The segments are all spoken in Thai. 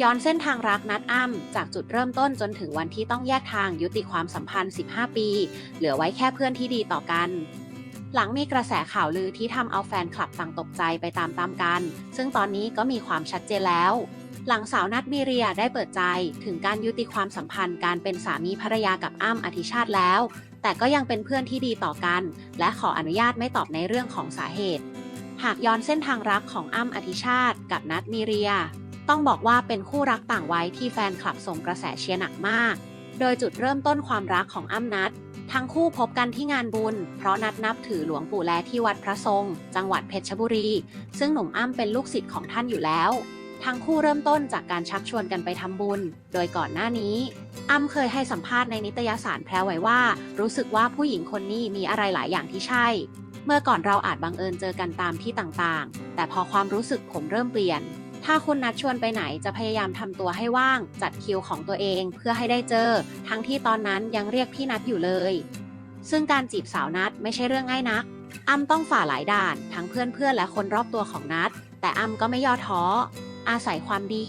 ย้อนเส้นทางรักนัดอ้ำจากจุดเริ่มต้นจนถึงวันที่ต้องแยกทางยุติความสัมพันธ์ 15 ปี เหลือไว้แค่เพื่อนที่ดีต่อกัน หลังมีกระแสข่าวลือที่ทำเอาแฟนคลับต่างตกใจไปตามๆกัน ซึ่งตอนนี้ก็มีความชัดเจนแล้ว หลังสาวนัดมีเรียได้เปิดใจถึงการยุติความสัมพันธ์การเป็นสามีภรรยากับอ้ำอธิชาติแล้ว แต่ก็ยังเป็นเพื่อนที่ดีต่อกัน และขออนุญาตไม่ตอบในเรื่องของสาเหตุ หากย้อนเส้นทางรักของอ้ำอธิชาติ กับนัดมีเรีย ต้องบอกว่าเป็นคู่รักต่างวัยที่แฟนคลับส่งกระแสเชียร์หนักมาก โดยจุดเริ่มต้นความรักของอ้ำนัดทั้งคู่พบกันที่งานบุญ เพราะนัดนับถือหลวงปู่แลที่วัดพระทรง จังหวัดเพชรบุรี ซึ่งหนุ่มอ้ำเป็นลูกศิษย์ของท่านอยู่แล้ว ทั้งคู่เริ่มต้นจากการชักชวนกันไปทำบุญ โดยก่อนหน้านี้ อ้ำเคยให้สัมภาษณ์ในนิตยสารแพรไว้ว่า รู้สึกว่าผู้หญิงคนนี้มีอะไรหลายอย่างที่ใช่ เมื่อก่อนเราอาจบังเอิญเจอกันตามที่ต่างๆ แต่พอความรู้สึกผมเริ่มเปลี่ยน ถ้าคุณนัดชวนไปไหนจะพยายามทำตัวให้ว่าง จัดคิวของตัวเองเพื่อให้ได้เจอ ทั้งที่ตอนนั้นยังเรียกพี่นัดอยู่เลย ซึ่งการจีบสาวนัดไม่ใช่เรื่องง่ายนัก อ้ำต้องฝ่าหลายด่าน ทั้งเพื่อนๆและคนรอบตัวของนัด แต่อ้ำก็ไม่ย่อท้อ อาศัยความดี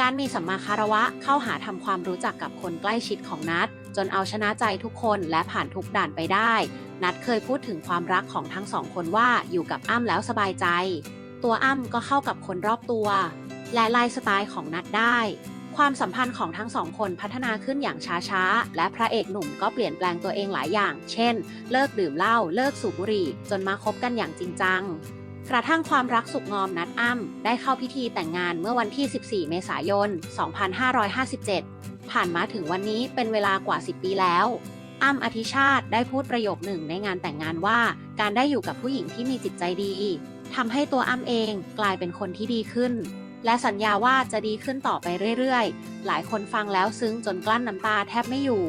การมีสัมมาคารวะเข้าหาทำความรู้จักกับคนใกล้ชิดของนัด จนเอาชนะใจทุกคนและผ่านทุกด่านไปได้ นัดเคยพูดถึงความรักของทั้งสองคนว่าอยู่กับอ้ำแล้วสบายใจ ตัวอ้ำก็เข้ากับคนรอบตัว และไลฟ์สไตล์ของนัดได้ ความสัมพันธ์ของทั้งสองคนพัฒนาขึ้นอย่างช้าๆ และพระเอกหนุ่มก็เปลี่ยนแปลงตัวเองหลายอย่าง เช่น เลิกดื่มเหล้าเลิกสูบบุหรี่ จนมาคบกันอย่างจริงจังกระทั่งความรักสุกงอมนัดอ้ำได้เข้าพิธีแต่งงานเมื่อวันที่ 14 เมษายน 2557 ผ่านมาถึงวันนี้เป็นเวลากว่า 10 ปีแล้ว อ้ำอธิชาติได้พูดประโยคหนึ่งในงานแต่งงานว่า การได้อยู่กับผู้หญิงที่มีจิตใจดีทำให้ตัวอ้ำเองกลายเป็นคนที่ดีขึ้น และสัญญาว่าจะดีขึ้นต่อไปเรื่อยๆ หลายคนฟังแล้วซึ้งจนกลั้นน้ำตาแทบไม่อยู่